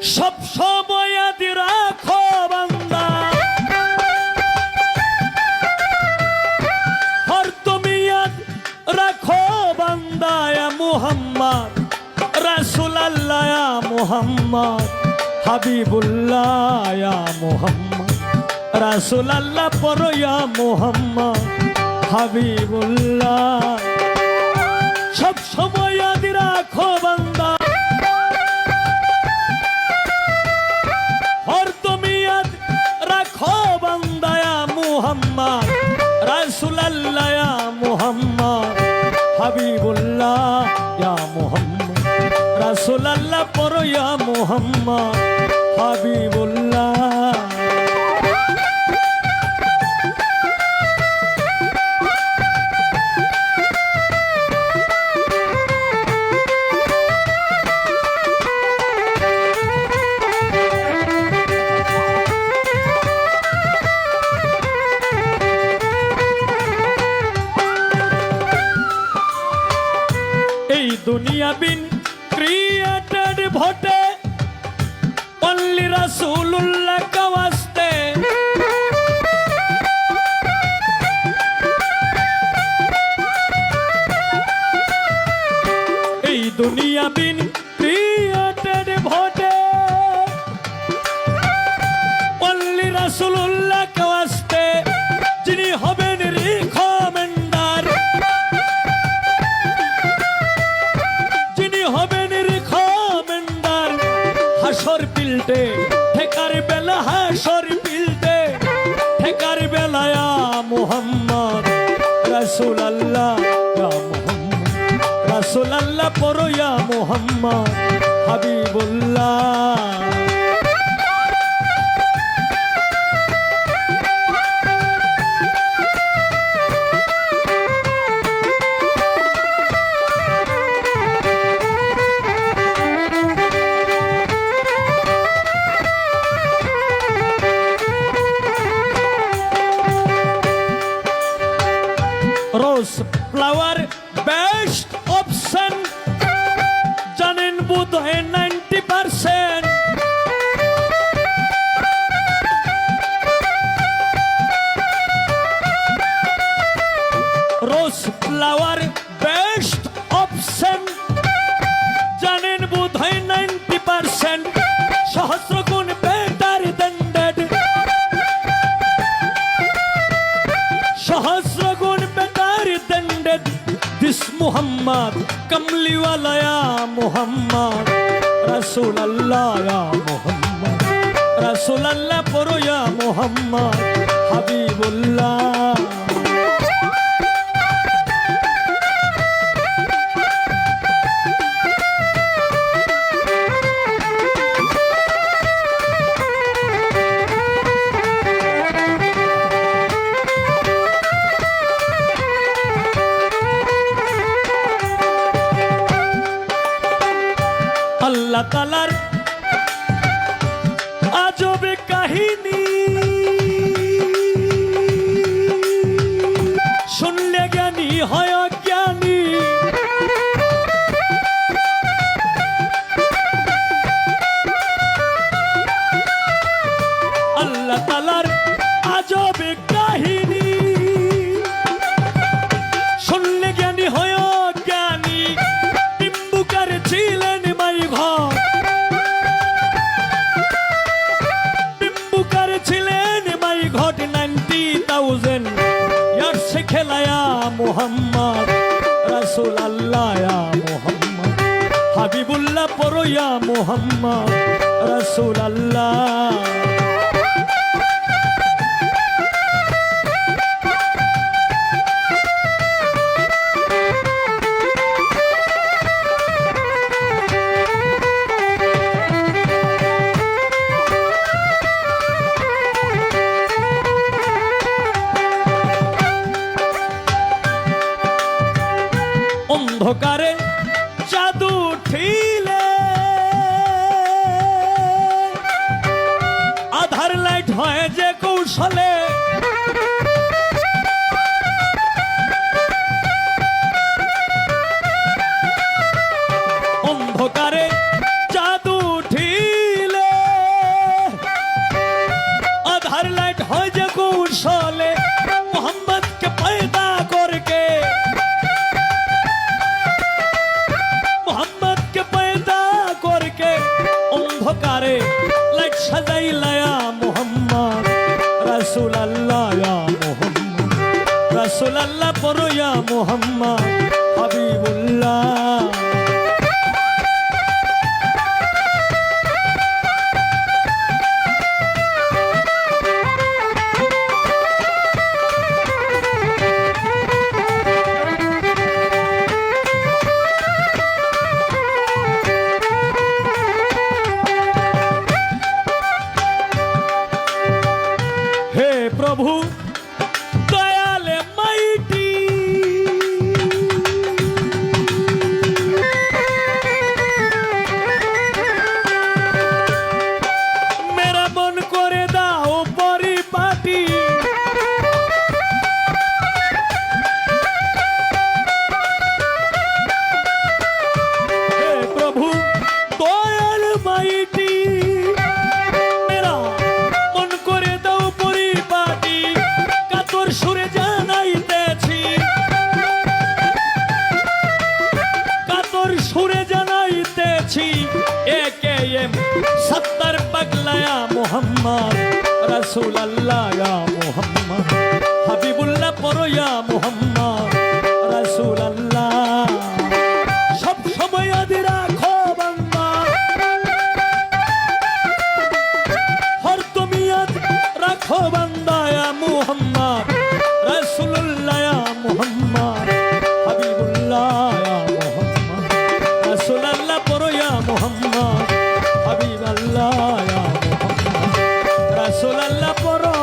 সব সময় আদি রাখো বান্দা। হর তুমি ইয়াদ রাখো বান্দায়া মুহাম্মদ রাসূল আল্লাহ মুহাম্মদ, হাবিবুল্লাহ মুহাম্মদ রাসূল আল্লাহ পড়ো ইয়া মুহাম্মদ, হাবিবুল্লাহ হাবিবুল্লাহ ইয়া মোহাম্মদ রাসূলুল্লাহ পর ইয়া মোহাম্মদ হাবিবুল্লাহ। দুনিয়া বিন ক্রিয়েটেড ভোটে অনলি রাসূলুল্লাহ কাওয়াস্তে এই দুনিয়া বিন ক্রিয়েটেড ভোটে অনলি রাসূলুল্লাহ মুহাম্মদ রসুল আল্লাহ রসুল আল্লাহ পরোয়া মোহাম্মদ হাবিবুল্লাহ। মুহাম্মদ কমলিওয়ালা ইয়া মুহাম্মদ রাসূল আল্লাহ ইয়া মুহাম্মদ রাসূল আল্লাহ পড়ো ইয়া মুহাম্মদ হাবিবুল্লাহ। আল্লাহ তালার আজবে কাহিনী। শুনলে জ্ঞানী হয় মোহাম্মদ রাসুল আল্লাহ মোহাম্মদ। হাবিবুল্লাহ পরয়া মোহাম্মদ রাসুল আল্লাহ অন্ধকারে জাদু ঠিলে আধার লাইট হয় যে কৌশলে অন্ধকারে লাইট সাজাইলায়া মোহাম্মদ রসুল আল্লাহ মোহাম্মদ রাসুল আল্লাহ পরয়া মোহাম্মদ হাবিবুল্লাহ। के ये सत्तर पगलया मोहम्मद रसूल अल्लाह या मोहम्मद আল্লাহ পর।